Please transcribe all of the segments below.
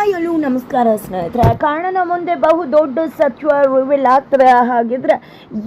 Hi ನಮಸ್ಕಾರ ಸ್ನೇಹಿತರೆ. ಕಾರಣನ ಮುಂದೆ ಬಹು ದೊಡ್ಡ ಸತ್ಯ ರಿವೀಲ್ ಆಗ್ತದೆ. ಹಾಗಿದ್ರೆ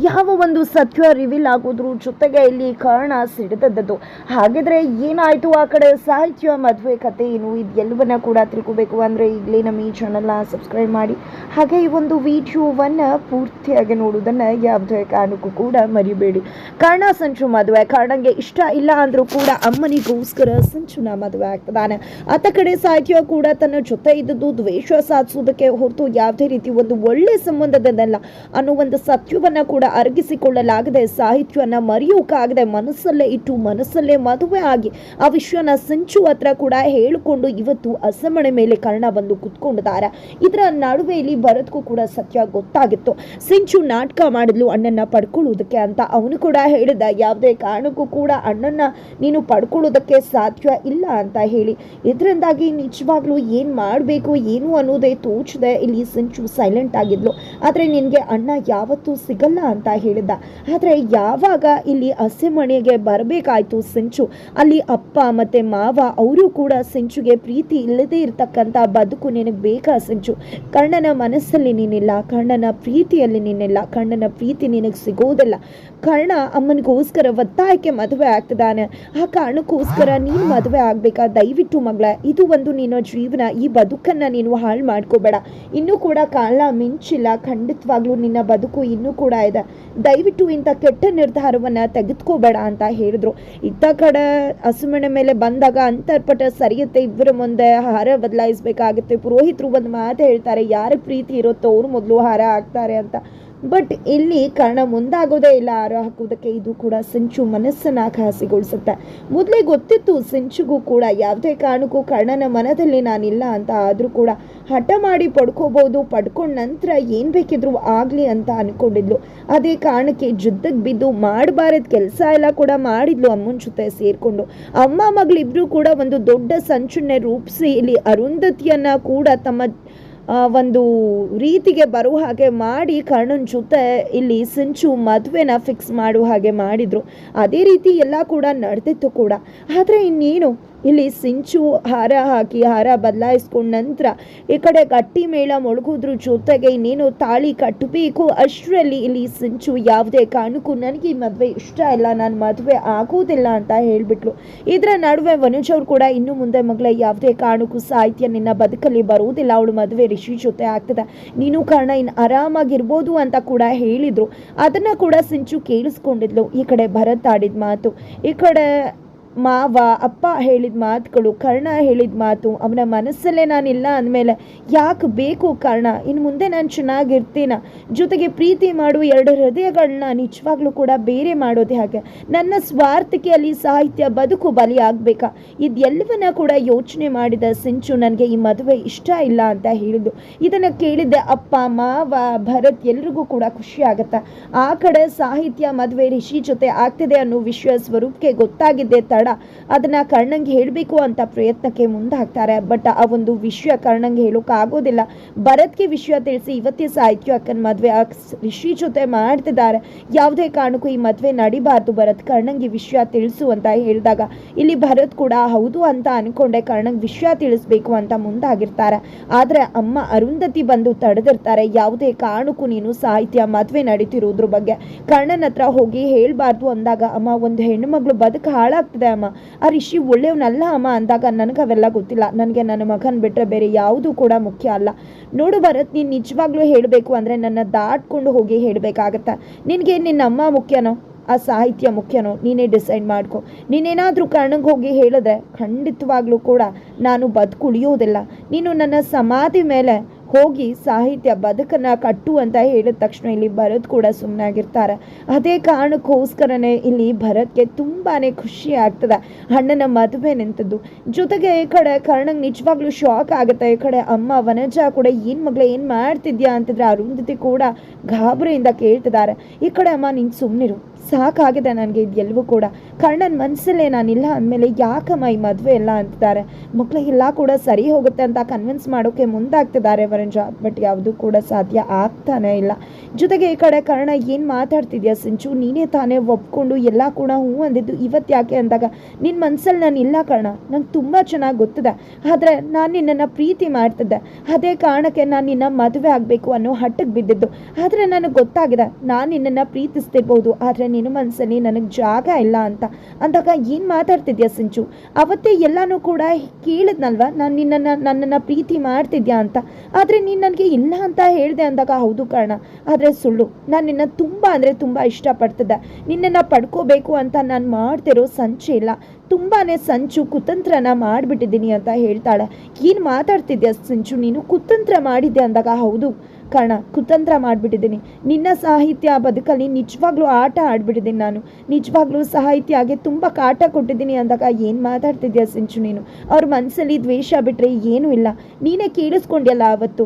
ಯಾವ ಒಂದು ಸತ್ಯ ರಿವೀಲ್ ಆಗೋದ್ರ ಜೊತೆಗೆ ಇಲ್ಲಿ ಕಾರಣ ಸಿಡಿದದ್ದು ಹಾಗಿದ್ರೆ ಏನಾಯಿತು? ಆ ಕಡೆ ಸಾಹಿತ್ಯ, ಮದುವೆ, ಕತೆ ಏನು ಇದು ಎಲ್ಲವನ್ನ ಕೂಡ ತಿಳ್ಕೋಬೇಕು ಅಂದರೆ ಈಗಲೇ ನಮ್ಮ ಈ ಚಾನಲ್ನ ಸಬ್ಸ್ಕ್ರೈಬ್ ಮಾಡಿ. ಹಾಗೆ ಈ ಒಂದು ವಿಡಿಯೋವನ್ನು ಪೂರ್ತಿಯಾಗಿ ನೋಡೋದನ್ನು ಯಾವುದೇ ಕಾರಣಕ್ಕೂ ಕೂಡ ಮರಿಬೇಡಿ. ಕಾರಣ ಸಂಚು ಮದುವೆ. ಕಾರಣಗೆ ಇಷ್ಟ ಇಲ್ಲ ಅಂದರೂ ಕೂಡ ಅಮ್ಮನಿಗೋಸ್ಕರ ಸಂಚುನ ಮದುವೆ ಆಗ್ತದಾನೆ. ಆತ ಕಡೆ ಸಾಹಿತ್ಯ ಕೂಡ ತನ್ನ ಜೊತೆ ಇದ್ದದ್ದು ದ್ವೇಷ ಸಾಧಿಸುವುದಕ್ಕೆ ಹೊರತು ಯಾವುದೇ ರೀತಿ ಒಂದು ಒಳ್ಳೆ ಸಂಬಂಧದಲ್ಲ ಅನ್ನೋ ಒಂದು ಸತ್ಯವನ್ನ ಕೂಡ ಅರಗಿಸಿಕೊಳ್ಳಲಾಗದೆ ಸಾಹಿತ್ಯವನ್ನು ಮರೆಯೋಕ್ಕಾಗದೆ ಮನಸ್ಸಲ್ಲೇ ಇಟ್ಟು ಮನಸ್ಸಲ್ಲೇ ಮದುವೆ ಆಗಿ ಆ ವಿಷಯನ ಸಂಚು ಹತ್ರ ಕೂಡ ಹೇಳಿಕೊಂಡು ಇವತ್ತು ಅಸಮಣೆ ಮೇಲೆ ಕರ್ಣ ಬಂದು ಕುತ್ಕೊಂಡಿದ್ದಾರೆ. ಇದರ ನಡುವೆ ಇಲ್ಲಿ ಭರತ್ಗೂ ಕೂಡ ಸತ್ಯ ಗೊತ್ತಾಗಿತ್ತು. ಸಿಂಚು ನಾಟಕ ಮಾಡಿದ್ಲು ಅಣ್ಣನ ಪಡ್ಕೊಳ್ಳೋದಕ್ಕೆ ಅಂತ ಅವನು ಕೂಡ ಹೇಳಿದ. ಯಾವುದೇ ಕಾರಣಕ್ಕೂ ಕೂಡ ಅಣ್ಣನ ನೀನು ಪಡ್ಕೊಳ್ಳೋದಕ್ಕೆ ಸಾಧ್ಯ ಇಲ್ಲ ಅಂತ ಹೇಳಿ. ಇದರಿಂದಾಗಿ ನಿಜವಾಗ್ಲೂ ಏನು ಮಾಡಬೇಕು? ಏನು ಅನ್ನೋದೇ ತೋಚದೆ ಇಲ್ಲಿ ಸಿಂಚು ಸೈಲೆಂಟ್ ಆಗಿದ್ಲು. ಆದರೆ ನಿನಗೆ ಅಣ್ಣ ಯಾವತ್ತೂ ಸಿಗಲ್ಲ ಅಂತ ಹೇಳಿದ ಆದರೆ ಯಾವಾಗ ಇಲ್ಲಿ ಹಸೆಮಣೆಗೆ ಬರಬೇಕಾಯ್ತು ಸಿಂಚು? ಅಲ್ಲಿ ಅಪ್ಪ ಮತ್ತು ಮಾವ, ಅವರು ಕೂಡ ಸಿಂಚುಗೆ ಪ್ರೀತಿ ಇಲ್ಲದೇ ಇರತಕ್ಕಂಥ ಬದುಕು ನಿನಗೆ ಬೇಕಾ ಸಿಂಚು? ಕಣ್ಣನ ಮನಸ್ಸಲ್ಲಿ ನೀನಿಲ್ಲ ಕಣ್ಣನ ಪ್ರೀತಿಯಲ್ಲಿ ನೀನಿಲ್ಲ ಕಣ್ಣನ ಪ್ರೀತಿ ನಿನಗೆ ಸಿಗೋದಿಲ್ಲ. ಕರ್ಣ ಅಮ್ಮನಿಗೋಸ್ಕರ ಒತ್ತಾಯಕ್ಕೆ ಮದುವೆ ಆಗ್ತಿದ್ದಾನೆ. ಆ ಕಾರಣಕ್ಕೋಸ್ಕರ ನೀನು ಮದುವೆ ಆಗಬೇಕಾ? ದಯವಿಟ್ಟು ಮಗಳ, ಇದು ಒಂದು ನಿನ್ನ ಜೀವನ, ಈ ಬದುಕನ್ನು ನೀನು ಹಾಳು ಮಾಡ್ಕೋಬೇಡ. ಇನ್ನೂ ಕೂಡ ಕಾಲ ಮಿಂಚಿಲ್ಲ. ಖಂಡಿತವಾಗ್ಲೂ ನಿನ್ನ ಬದುಕು ಇನ್ನೂ ಕೂಡ ಇದೆ. ದಯವಿಟ್ಟು ಇಂಥ ಕೆಟ್ಟ ನಿರ್ಧಾರವನ್ನು ತೆಗೆದುಕೋಬೇಡ ಅಂತ ಹೇಳಿದ್ರು. ಇತ್ತ ಕಡೆ ಹಸುಮಣೆ ಮೇಲೆ ಬಂದಾಗ ಅಂತರ್ಪಟ ಸರಿಯುತ್ತೆ. ಇಬ್ಬರ ಮುಂದೆ ಹಾರ ಬದಲಾಯಿಸಬೇಕಾಗುತ್ತೆ. ಪುರೋಹಿತರು ಒಂದು ಮಾತು ಹೇಳ್ತಾರೆ ಯಾರ ಪ್ರೀತಿ ಇರುತ್ತೋ ಅವ್ರು ಮೊದಲು ಹಾರ ಹಾಕ್ತಾರೆ ಅಂತ. ಬಟ್ ಇಲ್ಲಿ ಕರ್ಣ ಮುಂದಾಗೋದೇ ಇಲ್ಲ. ಆರೋ ಹಾಕೋದಕ್ಕೆ ಇದು ಕೂಡ ಸಿಂಚು ಮನಸ್ಸನ್ನ ಖಾಸಿಗೊಳಿಸುತ್ತೆ. ಮೊದಲೇ ಗೊತ್ತಿತ್ತು ಸಂಚುಗೂ ಕೂಡ ಯಾವುದೇ ಕಾರಣಕ್ಕೂ ಕರ್ಣನ ಮನದಲ್ಲಿ ನಾನಿಲ್ಲ ಅಂತ. ಆದರೂ ಕೂಡ ಹಠ ಮಾಡಿ ಪಡ್ಕೋಬೋದು, ಪಡ್ಕೊಂಡ ನಂತರ ಏನು ಬೇಕಿದ್ರು ಆಗಲಿ ಅಂತ ಅನ್ಕೊಂಡಿದ್ಲು. ಅದೇ ಕಾರಣಕ್ಕೆ ಜುದ್ದಕ್ಕೆ ಬಿದ್ದು ಮಾಡಬಾರದ ಕೆಲಸ ಎಲ್ಲ ಕೂಡ ಮಾಡಿದ್ಲು ಅಮ್ಮನ ಜೊತೆ ಸೇರಿಕೊಂಡು. ಅಮ್ಮ ಮಗಳಿಬ್ರು ಕೂಡ ಒಂದು ದೊಡ್ಡ ಸಂಚುನ್ನೆ ರೂಪಿಸಿ ಇಲ್ಲಿ ಅರುಂಧತಿಯನ್ನು ಕೂಡ ತಮ್ಮ ಒಂದು ರೀತಿಗೆ ಬರುವ ಹಾಗೆ ಮಾಡಿ ಕರ್ಣನ್ ಜೊತೆ ಇಲ್ಲಿ ಸಿಂಚು ಮದುವೆನ ಫಿಕ್ಸ್ ಮಾಡುವ ಹಾಗೆ ಮಾಡಿದ್ರು. ಅದೇ ರೀತಿ ಎಲ್ಲ ಕೂಡ ನಡೆದಿತ್ತು ಕೂಡ. ಆದರೆ ಇನ್ನೇನು? ಇಲ್ಲಿ ಸಿಂಚು ಹಾರ ಹಾಕಿ, ಹಾರ ಬದಲಾಯಿಸ್ಕೊಂಡ ನಂತರ ಈ ಕಡೆ ಗಟ್ಟಿ ಮೇಳ ಮೊಳಗೋದ್ರ ಜೊತೆಗೆ ಇನ್ನೇನು ತಾಳಿ ಕಟ್ಟಬೇಕು ಅಷ್ಟರಲ್ಲಿ ಇಲ್ಲಿ ಸಿಂಚು ಯಾವುದೇ ಕಾರಣಕ್ಕೂ ನನಗೆ ಈ ಮದುವೆ ಇಷ್ಟ ಇಲ್ಲ, ನಾನು ಮದುವೆ ಆಗೋದಿಲ್ಲ ಅಂತ ಹೇಳಿಬಿಟ್ಲು. ಇದರ ನಡುವೆ ವನುಜ್ ಅವ್ರು ಕೂಡ ಇನ್ನು ಮುಂದೆ ಮಗಳ ಯಾವುದೇ ಕಾರಣಕ್ಕೂ ಸಾಹಿತ್ಯ ನಿನ್ನ ಬದುಕಲ್ಲಿ ಬರುವುದಿಲ್ಲ, ಅವಳು ಮದುವೆ ರಿಷಿ ಜೊತೆ ಆಗ್ತದೆ. ನೀನು ಕಾರಣ ಇನ್ನು ಆರಾಮಾಗಿರ್ಬೋದು ಅಂತ ಕೂಡ ಹೇಳಿದ್ರು. ಅದನ್ನ ಕೂಡ ಸಿಂಚು ಕೇಳಿಸ್ಕೊಂಡಿದ್ಲು. ಈ ಕಡೆ ಭರತ್ ಆಡಿದ ಮಾತು. ಈ ಕಡೆ ಮಾವ, ಅಪ್ಪ ಹೇಳಿದ ಮಾತುಗಳು, ಕರ್ಣ ಹೇಳಿದ ಮಾತು ಅವನ ಮನಸ್ಸಲ್ಲೇ ನಾನಿಲ್ಲ ಅಂದಮೇಲೆ ಯಾಕೆ ಬೇಕು ಕರ್ಣ? ಇನ್ನು ಮುಂದೆ ನಾನು ಚೆನ್ನಾಗಿರ್ತೀನ? ಜೊತೆಗೆ ಪ್ರೀತಿ ಮಾಡುವ ಎರಡು ಹೃದಯಗಳನ್ನ ನಿಜವಾಗ್ಲೂ ಕೂಡ ಬೇರೆ ಮಾಡೋದೇ ಹಾಗೆ. ನನ್ನ ಸ್ವಾರ್ಥಕ್ಕೆ ಅಲ್ಲಿ ಸಾಹಿತ್ಯ ಬದುಕು ಬಲಿ ಆಗಬೇಕಾ? ಇದೆಲ್ಲವನ್ನ ಕೂಡ ಯೋಚನೆ ಮಾಡಿದ ಸಿಂಚು ನನಗೆ ಈ ಮದುವೆ ಇಷ್ಟ ಇಲ್ಲ ಅಂತ ಹೇಳಿದ್ದು. ಇದನ್ನು ಕೇಳಿದ್ದೆ ಅಪ್ಪ, ಮಾವ, ಭರತ್ ಎಲ್ರಿಗೂ ಕೂಡ ಖುಷಿ ಆಗುತ್ತೆ? ಆ ಕಡೆ ಸಾಹಿತ್ಯ ಮದುವೆ ರಿಷಿ ಜೊತೆ ಆಗ್ತಿದೆ ಅನ್ನೋ ವಿಷಯ ಸ್ವರೂಪಕ್ಕೆ ಗೊತ್ತಾಗಿದ್ದೆ ತಡ. ಅದನ್ನ ಕರ್ಣಂಗೆ ಹೇಳಬೇಕು ಅಂತ ಪ್ರಯತ್ನಕ್ಕೆ ಮುಂದಾಗ್ತಾರೆ. ಬಟ್ ಆ ಒಂದು ವಿಷಯ ಕರ್ಣಂಗೆ ಹೇಳೋಕೆ ಆಗೋದಿಲ್ಲ. ಭರತ್ಗೆ ವಿಷಯ ತಿಳಿಸಿ ಇವತ್ತೇ ಸಾಹಿತ್ಯ ಅಕ್ಕನ ಮದುವೆ ರಿಷಿ ಜೊತೆ ಮಾಡ್ತಿದ್ದಾರೆ. ಯಾವುದೇ ಕಾರಣಕ್ಕೂ ಈ ಮದುವೆ ನಡಿಬಾರ್ದು. ಭರತ್ ಕರ್ಣಂಗೆ ವಿಷಯ ತಿಳಿಸು ಅಂತ ಹೇಳಿದಾಗ ಇಲ್ಲಿ ಭರತ್ ಕೂಡ ಹೌದು ಅಂತ ಅನ್ಕೊಂಡೆ. ಕರ್ಣಂಗೆ ವಿಷಯ ತಿಳಿಸ್ಬೇಕು ಅಂತ ಮುಂದಾಗಿರ್ತಾರೆ. ಆದರೆ ಅಮ್ಮ ಅರುಂಧತಿ ಬಂದು ತಡೆದಿರ್ತಾರೆ. ಯಾವುದೇ ಕಾರಣಕ್ಕೂ ನೀನು ಸಾಹಿತ್ಯ ಮದುವೆ ನಡೀತಿರೋದ್ರ ಬಗ್ಗೆ. ಕರ್ಣನ ಹತ್ರ ಹೋಗಿ ಹೇಳ್ಬಾರ್ದು ಅಂದಾಗ ಅಮ್ಮ ಒಂದು ಹೆಣ್ಣು ಮಗಳು ಬದುಕು ಹಾಳಾಗ್ತದೆ. ಅಮ್ಮ. ಆ ರಿಷಿ ಒಳ್ಳೆಯವನಲ್ಲ ಅಮ್ಮ ಅಂದಾಗ ನನಗೆ ಅವೆಲ್ಲ ಗೊತ್ತಿಲ್ಲ. ನನಗೆ ನನ್ನ ಮಗನ ಬಿಟ್ಟರೆ ಬೇರೆ ಯಾವುದೂ ಕೂಡ ಮುಖ್ಯ ಅಲ್ಲ. ನೋಡು ಭರತ್, ನೀನು ನಿಜವಾಗ್ಲೂ ಹೇಳಬೇಕು ಅಂದರೆ ನನ್ನ ದಾಟ್ಕೊಂಡು ಹೋಗಿ ಹೇಳಬೇಕಾಗತ್ತೆ. ನಿನಗೆ ನಿನ್ನ ಅಮ್ಮ ಮುಖ್ಯನೋ? ಆ ಸಾಹಿತ್ಯ ಮುಖ್ಯನೋ? ನೀನೇ ಡಿಸೈಡ್ ಮಾಡ್ಕೊ. ನೀನೇನಾದರೂ ಕಾರಣಕ್ಕೆ ಹೋಗಿ ಹೇಳಿದ್ರೆ ಖಂಡಿತವಾಗ್ಲೂ ಕೂಡ ನಾನು ಬದುಕುಳಿಯೋದಿಲ್ಲ. ನೀನು ನನ್ನ ಸಮಾಧಿ ಮೇಲೆ ಹೋಗಿ ಸಾಹಿತ್ಯ ಬದುಕನ್ನು ಕಟ್ಟು ಅಂತ ಹೇಳಿದ ತಕ್ಷಣ ಇಲ್ಲಿ ಭರತ್ ಕೂಡ ಸುಮ್ಮನಾಗಿರ್ತಾರೆ ಅದೇ ಕಾರಣಕ್ಕೋಸ್ಕರನೇ ಇಲ್ಲಿ ಭರತ್ಗೆ ತುಂಬಾ ಖುಷಿ ಆಗ್ತದೆ. ಅಣ್ಣನ ಮದುವೆ ನಿಂತದ್ದು. ಜೊತೆಗೆ ಈ ಕಡೆ ಕರ್ಣಂಗೆ ನಿಜವಾಗ್ಲೂ ಶಾಕ್ ಆಗುತ್ತೆ. ಈ ಕಡೆ ಅಮ್ಮ ವನಜ ಕೂಡ, ಏನು ಮಗಳೇ, ಏನು ಮಾಡ್ತಿದ್ಯಾ? ಅಂತಿದ್ರೆ ಅರುಂಧತಿ ಕೂಡ ಗಾಬರಿಯಿಂದ ಕೇಳ್ತಿದ್ದಾರೆ. ಈ ಕಡೆ ಅಮ್ಮ, ನೀನು ಸುಮ್ಮನಿರು ಸಾಕಾಗಿದೆ ನನಗೆ ಇದೆಲ್ಲವೂ ಕೂಡ. ಕರ್ಣನ ಮನಸ್ಸಲ್ಲೇ ನಾನಿಲ್ಲ ಅಂದಮೇಲೆ ಯಾಕಮ್ಮ ಈ ಮದುವೆ ಎಲ್ಲ? ಅಂತಿದ್ದಾರೆ. ಮಕ್ಕಳಿಗೆಲ್ಲ ಕೂಡ. ಸರಿ ಹೋಗುತ್ತೆ ಅಂತ ಕನ್ವಿನ್ಸ್ ಮಾಡೋಕೆ ಮುಂದಾಗ್ತಿದ್ದಾರೆ ವರ ವನಜ ಬಟ್ ಯಾವುದೂ ಕೂಡ ಸಾಧ್ಯ ಆಗ್ತಾನೆ ಇಲ್ಲ. ಜೊತೆಗೆ ಈ ಕಡೆ ಕರ್ಣ ಏನು ಮಾತಾಡ್ತಿದ್ಯಾ ಸಿಂಚು? ನೀನೇ ತಾನೇ ಒಪ್ಕೊಂಡು ಎಲ್ಲ ಕೂಡ ಹ್ಞೂ ಅಂದಿದ್ದು ಇವತ್ತು ಯಾಕೆ ಅಂದಾಗ ನಿನ್ನ ಮನಸ್ಸಲ್ಲಿ ನಾನು ಇಲ್ಲ ಕರ್ಣ. ನಂಗೆ ತುಂಬ ಚೆನ್ನಾಗಿ ಗೊತ್ತಿದೆ. ಆದರೆ ನಾನು ನಿನ್ನನ್ನು ಪ್ರೀತಿ ಮಾಡ್ತಿದ್ದೆ. ಅದೇ ಕಾರಣಕ್ಕೆ ನಾನು ನಿನ್ನ ಮದುವೆ ಆಗಬೇಕು ಅನ್ನೋ ಹಟ್ಟಕ್ಕೆ ಬಿದ್ದಿದ್ದು. ಆದರೆ ನನಗೆ ಗೊತ್ತಾಗಿದೆ, ನಾನು ನಿನ್ನನ್ನು ಪ್ರೀತಿಸ್ತಿರ್ಬೋದು. ಆದರೆ ನಿನ್ನ ಮನಸ್ಸಲ್ಲಿ ನನಗೆ ಜಾಗ ಇಲ್ಲ ಅಂತ. ಅಂದಾಗ ಏನು ಮಾತಾಡ್ತಿದ್ಯಾ ಸಿಂಚು? ಅವತ್ತೇ ಎಲ್ಲನೂ ಕೂಡ ಕೇಳಿದ್ನಲ್ವ? ನಾನು ನಿನ್ನನ್ನು, ನನ್ನನ್ನು ಪ್ರೀತಿ ಮಾಡ್ತಿದ್ಯಾ ಅಂತ. ಆದರೆ ನೀನು ನನಗೆ ಇಲ್ಲ ಅಂತ ಹೇಳಿದೆ ಅಂದಾಗ ಹೌದು ಕಾರಣ, ಆದರೆ ಸುಳ್ಳು. ನಾನು ನಿನ್ನ ತುಂಬ ಅಂದರೆ ತುಂಬ ಇಷ್ಟಪಡ್ತಿದ್ದೆ. ನಿನ್ನನ್ನು ಪಡ್ಕೋಬೇಕು ಅಂತ ನಾನು ಮಾಡ್ತಿರೋ ಸಂಚೆ ಇಲ್ಲ. ತುಂಬಾ ಸಂಚು ಕುತಂತ್ರನ ಮಾಡಿಬಿಟ್ಟಿದ್ದೀನಿ ಅಂತ ಹೇಳ್ತಾಳೆ. ಏನು ಮಾತಾಡ್ತಿದ್ಯಾ ಸಂಚು? ನೀನು ಕುತಂತ್ರ ಮಾಡಿದ್ದೆ ಅಂದಾಗ? ಹೌದು ಕಣ ಕುತಂತ್ರ ಮಾಡಿಬಿಟ್ಟಿದ್ದೀನಿ. ನಿನ್ನ ಸಾಹಿತ್ಯ ಬದುಕಲ್ಲಿ ನಿಜವಾಗ್ಲೂ ಆಟ ಆಡ್ಬಿಟ್ಟಿದ್ದೀನಿ ನಾನು. ನಿಜವಾಗ್ಲೂ ಸಾಹಿತ್ಯಗೆ ತುಂಬ ಕಾಟ ಕೊಟ್ಟಿದ್ದೀನಿ ಅಂದಾಗ ಏನು ಮಾತಾಡ್ತಿದ್ಯಾ ಸಿಂಚು ನೀನು? ಅವ್ರ ಮನಸ್ಸಲ್ಲಿ ದ್ವೇಷ ಬಿಟ್ಟರೆ ಏನೂ ಇಲ್ಲ. ನೀನೇ ಕೇಳಿಸ್ಕೊಂಡ್ಯಲ್ಲ ಅವತ್ತು.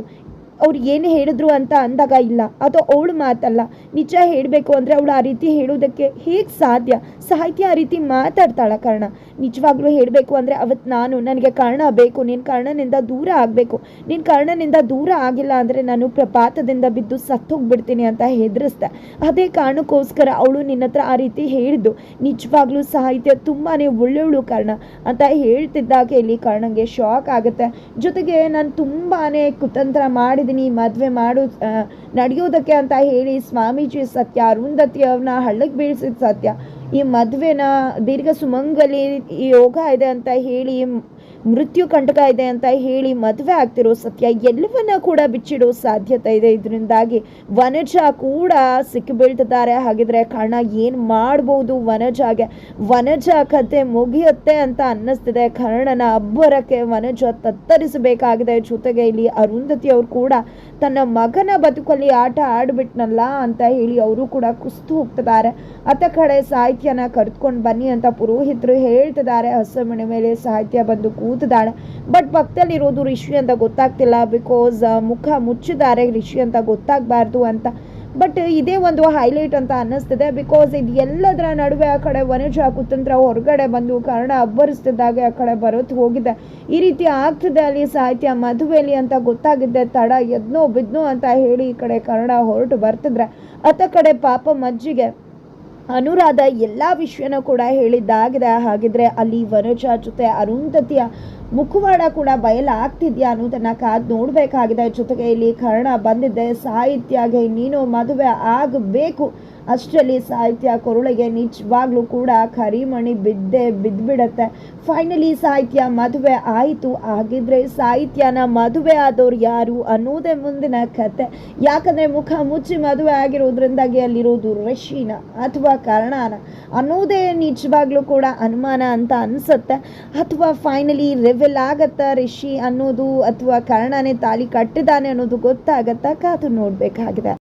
ಅವ್ರು ಏನು ಹೇಳಿದ್ರು ಅಂತ ಅಂದಾಗ ಇಲ್ಲ. ಅದು ಅವಳು ಮಾತಲ್ಲ. ನಿಜ ಹೇಳಬೇಕು ಅಂದರೆ ಅವಳು ಆ ರೀತಿ ಹೇಳೋದಕ್ಕೆ ಹೇಗೆ ಸಾಧ್ಯ? ಸಾಹಿತ್ಯ ಆ ರೀತಿ ಮಾತಾಡ್ತಾಳ ಕಾರಣ. ನಿಜವಾಗ್ಲೂ ಹೇಳಬೇಕು ಅಂದರೆ ಅವತ್ತು ನಾನು, ನನಗೆ ಕಾರಣ ಬೇಕು. ನಿನ್ನ ಕಾರಣನಿಂದ ದೂರ ಆಗಬೇಕು. ನಿನ್ನ ಕಾರಣನಿಂದ ದೂರ ಆಗಿಲ್ಲ ಅಂದರೆ ನಾನು ಪ್ರಪಾತದಿಂದ ಬಿದ್ದು ಸತ್ತೋಗ್ಬಿಡ್ತೀನಿ ಅಂತ ಹೆದರಿಸ್ದೆ. ಅದೇ ಕಾರಣಕ್ಕೋಸ್ಕರ ಅವಳು ನಿನ್ನ ಹತ್ರ ಆ ರೀತಿ ಹೇಳಿದ್ದು ನಿಜವಾಗ್ಲೂ ಸಾಹಿತ್ಯ ತುಂಬಾ ಒಳ್ಳೆಯವಳು ಕಾರಣ ಅಂತ ಹೇಳ್ತಿದ್ದಾಗ ಇಲ್ಲಿ ಕಾರಣಂಗೆ ಶಾಕ್ ಆಗುತ್ತೆ. ಜೊತೆಗೆ ನಾನು ತುಂಬಾ ಕುತಂತ್ರ ಮಾಡಿದ್ದೀನಿ ಮದುವೆ ಮಾಡು ನಡೆಯೋದಕ್ಕೆ ಅಂತ ಹೇಳಿ ಸ್ವಾಮೀಜಿ ಸತ್ಯ, ಅರುಂಧತಿ ಅವ್ರನ್ನ ಹಳ್ಳಕ್ಕೆ ಬೀಳ್ಸಿದ ಸತ್ಯ. ಈ ಮದುವೆನ ದೀರ್ಘ ಸುಮಂಗಲಿ ಯೋಗ ಇದೆ ಅಂತ ಹೇಳಿ ಮೃತ್ಯು ಕಂಟಕ ಇದೆ ಅಂತ ಹೇಳಿ ಮದುವೆ ಆಗ್ತಿರೋ ಸತ್ಯ ಎಲ್ಲವನ್ನ ಕೂಡ ಬಿಚ್ಚಿಡೋ ಸಾಧ್ಯತೆ ಇದೆ. ಇದರಿಂದಾಗಿ ವನಜ ಕೂಡ ಸಿಕ್ಕಿಬೀಳ್ತಿದ್ದಾರೆ. ಹಾಗಿದ್ರೆ ಕಾರಣ ಏನು ಮಾಡ್ಬೋದು ವನಜಾಗೆ ವನಜ ಕತೆ ಮುಗಿಯುತ್ತೆ ಅಂತ ಅನ್ನಿಸ್ತಿದೆ. ಕರ್ಣನ ಅಬ್ಬರಕ್ಕೆ ವನಜ ತತ್ತರಿಸಬೇಕಾಗಿದೆ. ಜೊತೆಗೆ ಇಲ್ಲಿ ಅರುಂಧತಿ ಅವರು ಕೂಡ ತನ್ನ ಮಗನ ಬದುಕಲ್ಲಿ ಆಟ ಆಡ್ಬಿಟ್ನಲ್ಲ ಅಂತ ಹೇಳಿ ಅವರು ಕೂಡ ಕುಸ್ತು ಹೋಗ್ತಿದ್ದಾರೆ. ಅತ್ತ ಕಡೆ ಸಾಹಿತ್ಯನ ಕರೆದುಕೊಂಡು ಬನ್ನಿ ಅಂತ ಪುರೋಹಿತರು ಹೇಳ್ತಿದ್ದಾರೆ. ಹಸಮಣೆ ಮೇಲೆ ಸಾಹಿತ್ಯ ಬಂದು ಕೂತಿದ್ದಾಳೆ. ಬಟ್ ಪಕ್ಕದಲ್ಲಿರೋದು ರಿಷಿ ಅಂತ ಗೊತ್ತಾಗ್ತಿಲ್ಲ ಬಿಕಾಸ್ ಮುಖ ಮುಚ್ಚಿದ್ದಾರೆ ರಿಷಿ ಅಂತ ಗೊತ್ತಾಗಬಾರ್ದು ಅಂತ. ಬಟ್ ಇದೇ ಒಂದು ಹೈಲೈಟ್ ಅಂತ ಅನ್ನಿಸ್ತಿದೆ ಬಿಕಾಸ್ ಇದು ಎಲ್ಲದರ ನಡುವೆ ಆ ಕಡೆ ವನಜ ಕುತಂತ್ರ ಹೊರಗಡೆ ಬಂದು ಕಾರಣ ಅಬ್ಬರಿಸ್ತಿದ್ದಾಗೆ ಆ ಕಡೆ ಬರೋದು ಹೋಗಿದೆ. ಈ ರೀತಿ ಆಗ್ತಿದೆ ಅಲ್ಲಿ ಸಾಹಿತ್ಯ ಮದುವೆಲಿ ಅಂತ ಗೊತ್ತಾಗಿದ್ದೆ, ತಡ ಎದ್ನೋ ಬಿದ್ನೋ ಅಂತ ಹೇಳಿ ಈ ಕಡೆ ಕನ್ನಡ ಹೊರಟು ಬರ್ತಿದ್ರೆ. ಅತ್ತ ಕಡೆ ಪಾಪ ಮಜ್ಜಿಗೆ ಅನುರಾಧ ಎಲ್ಲ ವಿಷಯನ ಕೂಡ ಹೇಳಿದ್ದಾಗಿದೆ. ಹಾಗಿದ್ರೆ ಅಲ್ಲಿ ವನಜ ಜೊತೆ ಅರುಂಧತಿಯ ಮುಖವಾಡ ಕೂಡ ಬಯಲಾಗ್ತಿದ್ಯಾ ಅನ್ನೋದನ್ನ ಕಾದ್ ನೋಡಬೇಕಾಗಿದೆ. ಜೊತೆಗೆ ಇಲ್ಲಿ ಕರ್ಣ ಬಂದಿದ್ದೆ ಸಾಹಿತ್ಯಗೆ ನೀನು ಮದುವೆ ಆಗಬೇಕು ಅಷ್ಟರಲ್ಲಿ ಸಾಹಿತ್ಯ ಕೊರಳಿಗೆ ನಿಜವಾಗ್ಲೂ ಕೂಡ ಕರಿಮಣಿ ಬಿದ್ದೆ ಬಿದ್ದುಬಿಡತ್ತೆ ಫೈನಲಿ ಸಾಹಿತ್ಯ ಮದುವೆ ಆಯಿತು. ಹಾಗಿದ್ರೆ ಸಾಹಿತ್ಯನ ಮದುವೆ ಆದವ್ರು ಯಾರು ಅನ್ನೋದೇ ಮುಂದಿನ ಕತೆ. ಯಾಕಂದರೆ ಮುಖ ಮುಚ್ಚಿ ಮದುವೆ ಆಗಿರೋದ್ರಿಂದಾಗಿ ಅಲ್ಲಿರೋದು ರಶೀನ ಅಥವಾ ಕರ್ಣಾನ ಅನ್ನೋದೇ ನಿಜವಾಗ್ಲೂ ಕೂಡ ಅನುಮಾನ ಅಂತ ಅನಿಸುತ್ತೆ. ಅಥವಾ ಫೈನಲಿ ರಿವೆಲ್ ಆಗತ್ತಾ ರಿಷಿ ಅನ್ನೋದು ಅಥವಾ ಕರ್ಣನೇ ತಾಳಿ ಕಟ್ಟಿದಾನೆ ಅನ್ನೋದು ಗೊತ್ತಾಗತ್ತಾ. ಕಾದು ನೋಡಬೇಕಾಗಿದೆ.